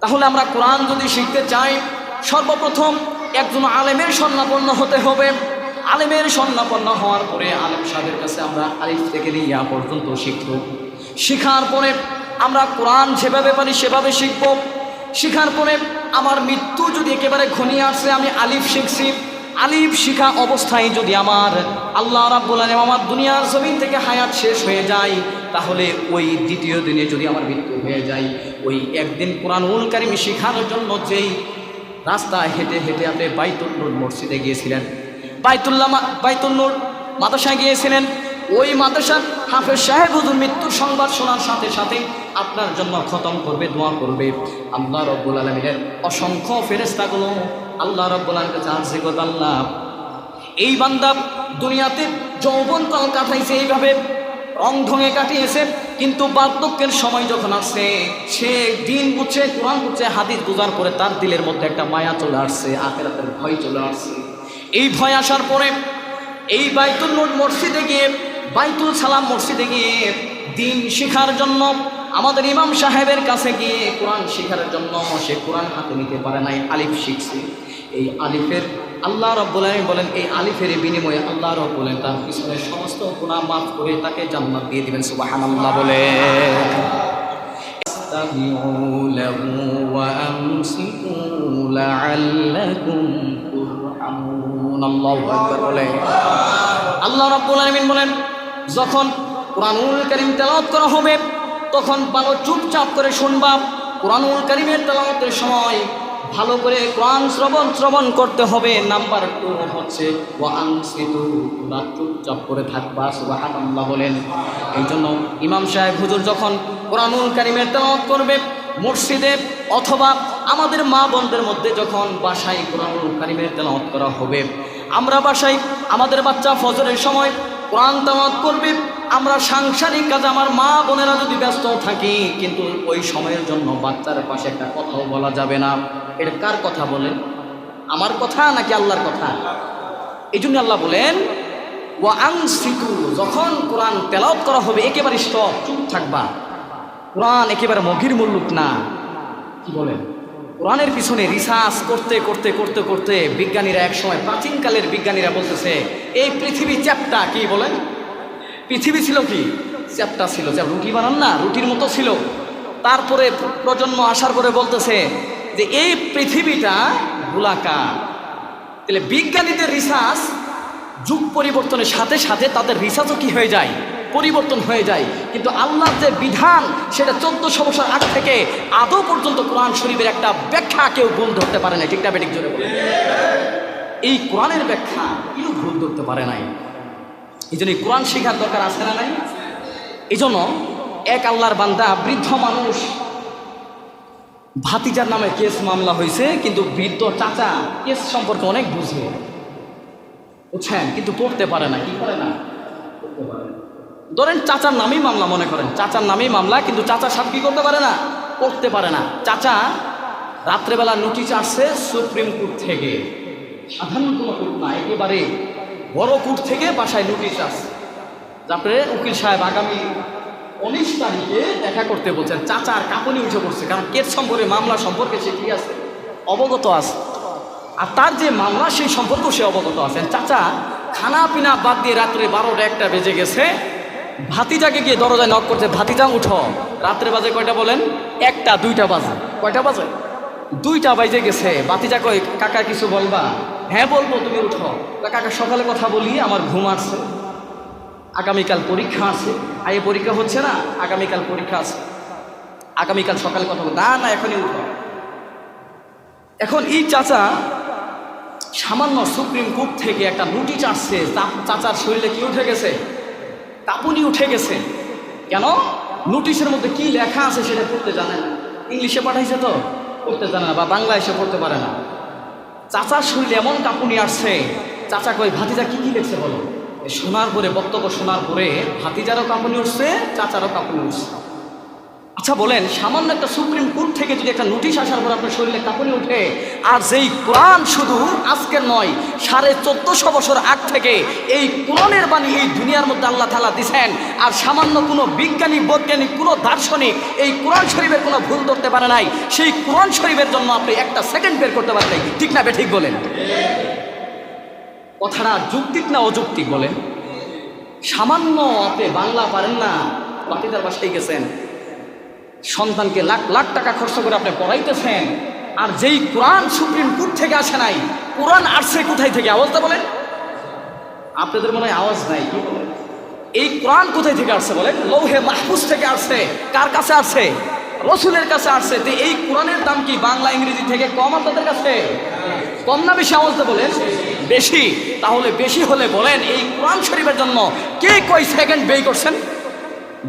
তাহলে আমরা কোরআন যদি শিখতে চাই, সর্বপ্রথম একজন আলেমের স্বর্ণাপন্ন হতে হবে। আলেমের স্বর্ণাপন্ন হওয়ার পরে আলেম সাহেবের কাছে আমরা আলিফ থেকে ইয়া পর্যন্ত শিখব। শিখার পরে আমরা কোরআন যেভাবে পারি সেভাবে শিখব। শিখার পরে আমার মৃত্যু যদি একেবারে ঘনিয়ে আসছে আমি আলিফ শিখছি। আলিফ শিখা অবস্থায় যদি আমার আল্লাহ রাব্বুল আলামিন আমার দুনিয়ার জমিন থেকে হায়াত শেষ হয়ে যায়, তাহলে ওই দ্বিতীয় দিনে যদি আমার মৃত্যু হয়ে যায়, ওই একদিন কোরআনুল কারিম শিখানোর জন্য যেই রাস্তা হেঁটে হেঁটে আপনি বাইতুল নূর মসজিদে গিয়েছিলেন বাইতুল্লাহ মা- বাইতুল নূর মাদ্রাসায় গিয়েছিলেন, ওই মাদ্রাসার হাফেজ সাহেব মৃত্যুর সংবাদ শোনার সাথে সাথে আপনার জন্য খতম করবে, দোয়া করবে। আল্লাহ রব্বুল আলমিনের অসংখ্য ফেরেস্তাগুলো আল্লাহ রব্বুল আলমের কাছে আর্জি আল্লাহ এই বান্দা দুনিয়াতে যৌবন কাল কাটাইছে, এইভাবে রং ঢঙে কাটিয়েছে। কিন্তু বার্ধক্যের সময় যখন আসছে সে দিন বুঝছে কোরআন বুঝছে হাদিস বুঝার পরে তার দিলের মধ্যে একটা মায়া চলে আসছে, আখেরাতের ভয় চলে আসছে। এই ভয় আসার পরে এই বাইতুল নূর মসজিদে গিয়ে, বাইতুল সালাম মসজিদে গিয়ে দিন শেখার জন্য আমাদের ইমাম সাহেবের কাছে গিয়ে কোরআন শেখার জন্য সে কোরআন হাতে নিতে পারে নাই, আলিফ শিখছে। এই আলিফের আল্লাহ রব্বুল বলেন, এই আলিফের বিনিময়ে আল্লাহ রব্বুল তার পিছনে সমস্ত গুণা মাফ করে তাকে জান্নাত দিয়ে দিবেন সুবাহান আল্লাহ বলে। আল্লাহ রব্বুল বলেন, যখন কোরআনুল করিম তেলাওয়াত করা হবে, তখন ভালো চুপচাপ করে শুনবা। কোরআনুল করিমের তেলাওয়াতের সময় ভালো করে কোরআন শ্রবণ শ্রবণ করতে হবে। নাম্বার টু হচ্ছে আনসিতু তোমরা চুপচাপ করে থাকবা, সুবহানাল্লাহ বলেন। এই জন্য ইমাম সাহেব হুজুর যখন কোরআনুল কারীমের তেলাওয়াত করবে মসজিদে অথবা আমাদের মা বোনদের মধ্যে যখন বাসায় কোরআনুল কারীমের তেলাওয়াত করা হবে, আমরা বাসায়, আমাদের বাচ্চা ফজরের সময় কোরআন তেলাওয়াত করবে, আমরা সাংসারিক কাজে আমার মা বোনেরা যদি ব্যস্ত থাকি, কিন্তু ওই সময়ের জন্য বাচ্চার পাশে একটা কথাও বলা যাবে না। এটা কার কথা বলেন? আমার কথা নাকি আল্লাহর কথা? এই জন্য আল্লাহ বলেন ও আংসিতু যখন কোরআন তেলাওয়াত করা হবে, একেবারে স্টপ, চুপ থাকবা। কোরআন একেবারে মগির মুল্লুক না। কি বলেন? কোরআনের পিছনে রিসার্চ করতে করতে করতে করতে বিজ্ঞানীরা একসময় প্রাচীনকালের বিজ্ঞানীরা বলতেছে, এই পৃথিবী চ্যাপটা কি বলেন? পৃথিবী ছিল কি? চ্যাপটা ছিল, যা রুটি বানান না, রুটির মতো ছিল। তারপরে প্রজন্ম আসার পরে বলতেছে যে এই পৃথিবীটা গোলাকার। তাহলে বিজ্ঞানীদের রিসার্চ যুগ পরিবর্তনের সাথে সাথে তাদের রিসার্চও কি হয়ে যায়? পরিবর্তন হয়ে যায়। কিন্তু আল্লাহর যে বিধান, সেটা চোদ্দশো বছর আগ থেকে আদৌ পর্যন্ত কোরআন শরীফের একটা ব্যাখ্যা কেউ ভুল ধরতে পারে না ঠিকটা বেটিক জোরে বলে। এই কোরআনের ব্যাখ্যা কেউ ভুল ধরতে পারে নাই। এই জন্য কোরআন শেখার দরকার আছে না নাই? এই জন্য এক আল্লাহর বান্দা বৃদ্ধ মানুষ ভাতিজার নামে কেস মামলা হয়েছে, কিন্তু বৃদ্ধ চাচা কেস সম্পর্কে অনেক বুঝে। বুঝছেন? কিন্তু পড়তে পারে না, কি করে না। ধরেন চাচার নামেই মামলা, মনে করেন। চাচার নামেই মামলা, কিন্তু চাচার সাথে কি করতে পারে না? করতে পারে না। চাচা রাত্রেবেলা নোটিশ আসছে সুপ্রিম কোর্ট থেকে। সাধারণ কোনো কোর্ট না, একেবারে বড় কোর্ট থেকে বাসায় নোটিশ আসছে। তারপরে উকিল সাহেব আগামী উনিশ তারিখে দেখা করতে বলছেন চাচার কাঁপুনি উঠে পড়ছে কারণ কেস সম্পর্কে মামলা সম্পর্কে সে কি আছে? অবগত আছে। আর তার যে মামলা সেই সম্পর্ক সে অবগত আছেন চাচা খানা পিনা বাদ দিয়ে রাত্রে বারোটা একটা বেজে গেছে। ভাতিজাকে গিয়ে দরজায় নক করছে ভাতিজা উঠো। রাত্রে বাজে কয়টা বলেন? একটা দুইটা বাজে। কয়টা বাজে? দুইটা বাজে গেছে। ভাতিজা কয় কাকা কিছু বলবা? হ্যাঁ বলব তুমি উঠো। কাকা সকালে কথা বলি আমার ঘুম আসছে। আগামীকাল পরীক্ষা আছে। আর এই পরীক্ষা হচ্ছে না, আগামীকাল পরীক্ষা আছে। আগামীকাল সকালে কথা বল না না, এখনই উঠো। এখন এই চাচা সামান্য সুপ্রিম কোর্ট থেকে একটা নোটিশ আসছে চাচার শরীরে কি উঠে গেছে? কাপুনি উঠে গেছে। কেন? নোটিশের মধ্যে কি লেখা আছে সেটা পড়তে জানে না। ইংলিশে পাঠাইছে তো, পড়তে জানে না, বা বাংলা এসে পড়তে পারে না। চাচার শরীরে এমন কাপুনি আসছে। চাচা কই ভাতিজা, কি কি লিখছে বলো? শোনার পরে বক্তব্য শোনার পরে ভাতিজারও কাঁপুনি উঠছে, চাচারও কাঁপুনি উঠছে। আচ্ছা বলেন, সামান্য একটা সুপ্রিম কোর্ট থেকে যদি একটা নোটিশ আসার পর আপনার শরীরে কাঁপুনি ওঠে, আর যেই কোরআন শুধু আজকের নয়, সাড়ে চোদ্দশো বছর আগ থেকে এই কোরআনের বাণী এই দুনিয়ার মধ্যে আল্লাহ তালা দিছেন, আর সামান্য কোনো বিজ্ঞানী, বৈজ্ঞানিক, কোনো দার্শনিক এই কোরআন শরীফের কোনো ভুল ধরতে পারে নাই। সেই কোরআন শরীফের জন্য আপনি একটা সেকেন্ড বের করতে পারেন ঠিক না বে, ঠিক বলেন? কথাটা যুক্তিক না অযৌক্তিক বলেন সামান্য আপনি বাংলা পারেন না বাতিদার বাসায় গেছেন, সন্তানকে লাখ লাখ টাকা খরচ করে আপনি পড়াইতেছেন, আর যেই কোরআন সুপ্রিম কোর্ট থেকে আসে নাই, কোরআন আসছে কোথায় থেকে? আওয়াজটা বলেন। আপনাদের মনে হয় আওয়াজ নাই? কি বলেন এই কোরআন কোথায় থেকে আসছে বলেন? লৌহে মাহফুজ থেকে আসছে। কার কাছে আসছে? রসুলের কাছে আসছে। তো এই কোরআনের দাম কি বাংলা, ইংরেজি থেকে কম আপনাদের কাছে? কম না বেশি? আওয়াজটা বলেন। বেশি, তাহলে বেশি হলে বলেন এই কোরআন শরীফের জন্য কে কয় সেকেন্ড ব্যয় করছেন?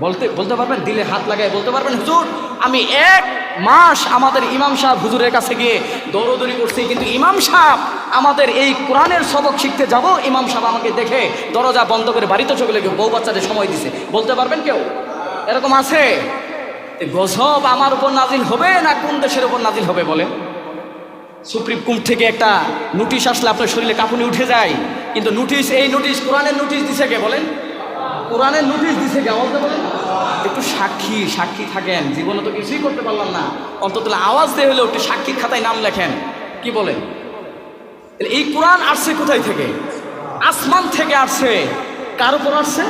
বলতে বলতে পারবেন? দিলে হাত লাগায় বলতে পারবেন? হুজুর, আমি এক মাস আমাদের ইমাম সাহেব হুজুরের কাছে গিয়ে দৌড়দৌড়ি করছি, কিন্তু ইমাম সাহেব আমাদের এই কোরআনের সবক শিখতে যাব, ইমাম সাহেব আমাকে দেখে দরজা বন্ধ করে বাড়িতে চলে গিয়ে বউ বাচ্চাদের সময় দিছে। বলতে পারবেন কেউ? এরকম আছে? গজব আমার উপর নাজিল হবে না কোন দেশের উপর নাজিল হবে বলে সুপ্রিম কোর্ট থেকে একটা নোটিশ আসলে আপনার শরীরে কাঁপুনি উঠে যায়। কিন্তু নোটিশ, এই নোটিশ, কোরআনের নোটিশ দিছে কে বলেন? কোরআনের নোটিশ দিছে কে? বলতে বলেন একটু সাক্ষী সাক্ষী থাকেন। জীবনে তো কিছুই করতে পারলাম না। অন্তত আওয়াজ দিয়ে হলেও একটু সাক্ষীর খাতায় নাম লেখেন। কি বলেন? এই কোরআন আসছে কোথায় থেকে? আসমান থেকে আসছে। কার উপর আসছে?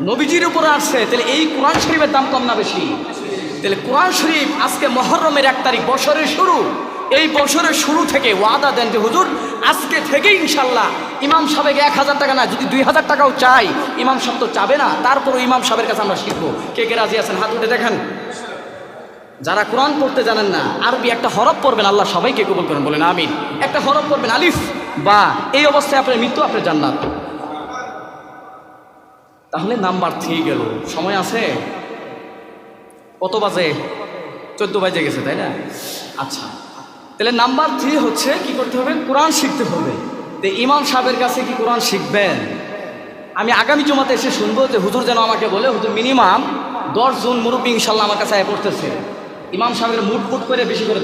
নবীজির উপর আসছে। তাহলে এই কোরআন শরীফের দাম কম না বেশি? তাহলে কোরআন শরীফ আজকে মহরমের এক তারিখ, বছরের শুরু। এই বছরের শুরু থেকে ওয়াদা দেন যে, হুজুর, আজকে থেকে ইনশাল্লাহ ইমাম সাহেব এক হাজার টাকা না, যদি দুই হাজার টাকাও চাই, ইমাম সাহেব তো চাবে না, তারপরও ইমাম সাহেবের কাছে আমরা শিখব। কে কে রাজি আছেন? হাত উঠে দেখেন। যারা কোরআন পড়তে জানেন না, আরবি একটা হরফ পড়বেন, আল্লাহ সবাইকে কবুল করেন, বলেন আমিন। একটা হরফ পড়বেন, আলিফ, বা, এই অবস্থায় আপনার মৃত্যু আপনার জান্নাত। তাহলে নাম্বার থ্রি গেল। সময় আছে? কত বাজে? চোদ্দ বাজে গেছে, তাই না? আচ্ছা। তাহলে নাম্বার থ্রি হচ্ছে কি করতে হবে? কোরআন শিখতে হবে। তো ইমাম সাহেবের কাছে কি কোরআন শিখবেন? আমি আগামী জমাতে এসে শুনব যে হুজুর যেন আমাকে বলে, হুজুর মিনিমাম দশ জন মুরব্বী ইনশাল্লাহ আমার কাছে পড়তেছে ইমাম সাহেবের মুট ফুট করে বেশি করে